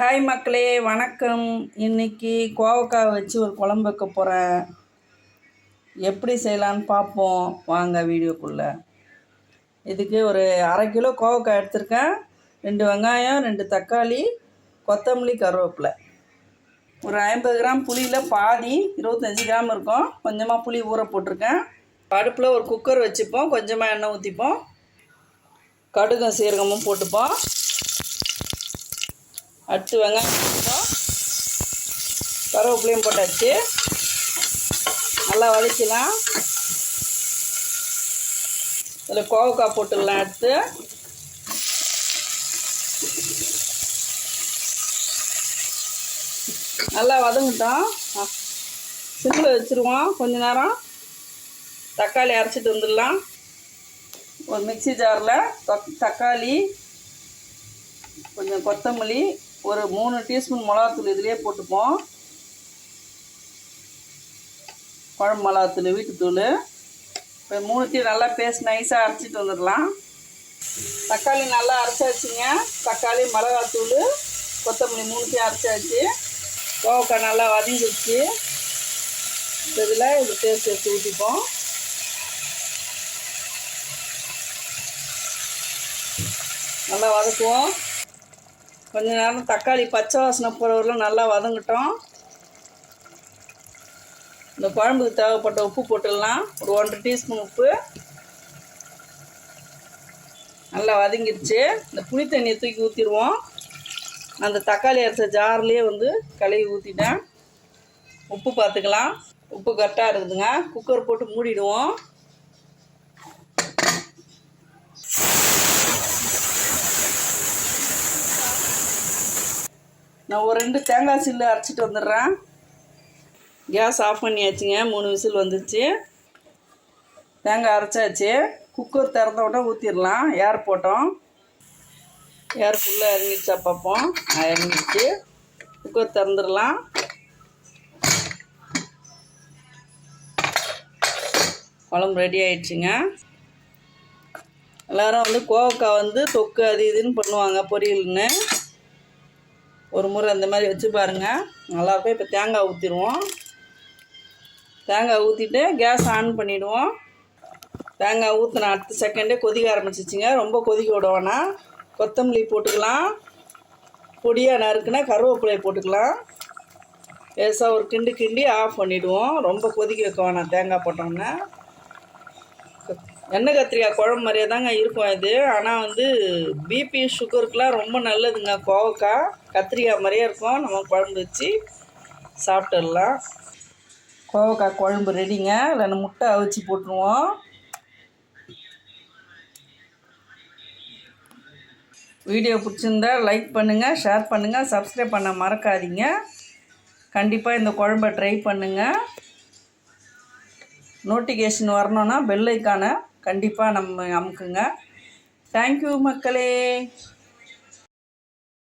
Hi மக்களே. வணக்கம். இன்னைக்கு கோவக்காய் வச்சு ஒரு குழம்பு வைக்க போகிறேன் எப்படி செய்யலான்னு பார்ப்போம். வாங்க வீடியோக்குள்ளே. இதுக்கு ஒரு அரை கிலோ கோவக்காய் எடுத்திருக்கேன். ரெண்டு வெங்காயம் ரெண்டு தக்காளி கொத்தமல்லி கருவேப்பிலை. ஒரு ஐம்பது கிராம் புளியில் பாதி இருபத்தஞ்சி கிராம் இருக்கும். கொஞ்சமாக புளி ஊற போட்டிருக்கேன். அடுப்பில் ஒரு குக்கர் வச்சுப்போம். கொஞ்சமாக எண்ணெய் ஊற்றிப்போம் கடுகும் சீரகமும் போட்டுப்போம். அடுத்து வெங்காயம் போட்டுப்போம் கருவேப்பிலையும் போட்டாச்சு. நல்லா வதக்கலாம் இதில் கோவக்காய் போட்டுடலாம் எடுத்து நல்லா வதங்கிட்டோம். சிம்மில் வச்சுருவோம். கொஞ்ச நேரம் தக்காளி அரைச்சிட்டு வந்துடலாம். ஒரு மிக்ஸி ஜாரில் தக்காளி கொஞ்சம் கொத்தமல்லி ஒரு மூணு டீஸ்பூன் மிளகாத்தூள் இதிலே போட்டுப்போம். குழம்பு மிளகாத்தூள் வீட்டுத்தூள். இப்போ மூணுத்தையும் நல்லா பேஸ்ட் நைஸாக அரைச்சிட்டு வந்துடலாம். தக்காளி நல்லா அரைச்சாச்சுங்க. தக்காளி மிளகாத்தூள் கொத்தமல்லி மூணுத்தையும் அரைச்சாச்சு. கோவக்காய் நல்லா வதங்கிடுச்சு. இதில் இது பேஸ்ட் எடுத்து ஊற்றிப்போம் நல்லா வதக்குவோம். கொஞ்ச நேரம் தக்காளி பச்சை வாசனை போகிறவரெலாம் நல்லா வதங்கட்டும். இந்த குழம்புக்கு தேவைப்பட்ட உப்பு போட்டுடலாம் ஒரு ஒன்றரை டீஸ்பூன் உப்பு. நல்லா வதங்கிடுச்சு இந்த புளி தண்ணியை தூக்கி ஊற்றிடுவோம் அந்த தக்காளி அரைச்ச ஜார்லேயே வந்து கழுவி ஊற்றிட்டேன் உப்பு பார்த்துக்கலாம். உப்பு கரெக்டாக இருக்குதுங்க. குக்கர் போட்டு மூடிடுவோம். நான் ஒரு ரெண்டு தேங்காய் சில்லு அரைச்சிட்டு வந்துடுறேன். கேஸ் ஆஃப் பண்ணியாச்சுங்க. மூணு விசில் வந்துச்சு தேங்காய் அரைச்சாச்சு. குக்கர் திறந்த உடனே ஊற்றிடலாம் ஏர் போட்டோம். ஏர் ஃபுல்லாக இறங்கிடுச்சா பார்ப்போம். இறங்கிடுச்சு. குக்கர் திறந்துடலாம். குழம்பு ரெடி ஆயிடுச்சுங்க. எல்லோரும் வந்து கோவக்காய் வந்து தொக்கு அது இதுன்னு பண்ணுவாங்க பொரியல்னு. ஒரு முறை அந்த மாதிரி வச்சு பாருங்கள் நல்லாயிருக்கும் இப்போ தேங்காய் ஊற்றிடுவோம் தேங்காய் ஊற்றிட்டு கேஸ் ஆன் பண்ணிவிடுவோம் தேங்காய் ஊற்றின அடுத்த செகண்டே கொதிக்க ஆரம்பிச்சிச்சிங்க. ரொம்ப கொதிக்க விட கொத்தமல்லி போட்டுக்கலாம். பொடியாக நறுக்குனா கருவேப்பிலையை போட்டுக்கலாம். லேசாக ஒரு கிண்டு கிண்டி ஆஃப் பண்ணிவிடுவோம் ரொம்ப கொதிக்க வைக்க வேணாம் தேங்காய் போட்டோம்னா. எண்ணெய் கத்திரிக்காய் குழம்பு மாதிரியே தாங்க இருக்கும் இது ஆனால் வந்து பிபி சுகருக்கெலாம் ரொம்ப நல்லதுங்க. கோவக்காய் கத்திரிக்காய் மாதிரியே இருக்கும். நம்ம குழம்பு வச்சு சாப்பிட்டுடலாம். கோவக்காய் குழம்பு ரெடிங்க. இல்லை முட்டை அவிச்சு போட்டுருவோம். வீடியோ பிடிச்சிருந்தா லைக் பண்ணுங்கள் ஷேர் பண்ணுங்கள் சப்ஸ்கிரைப் பண்ண மறக்காதீங்க. கண்டிப்பாக இந்த குழம்பை ட்ரை பண்ணுங்கள் நோட்டிஃபிகேஷன் வரணுன்னா பெல் ஐக்கானை கண்டிப்பாக நம்ம அமுக்குங்க. தேங்க்யூ மக்களே.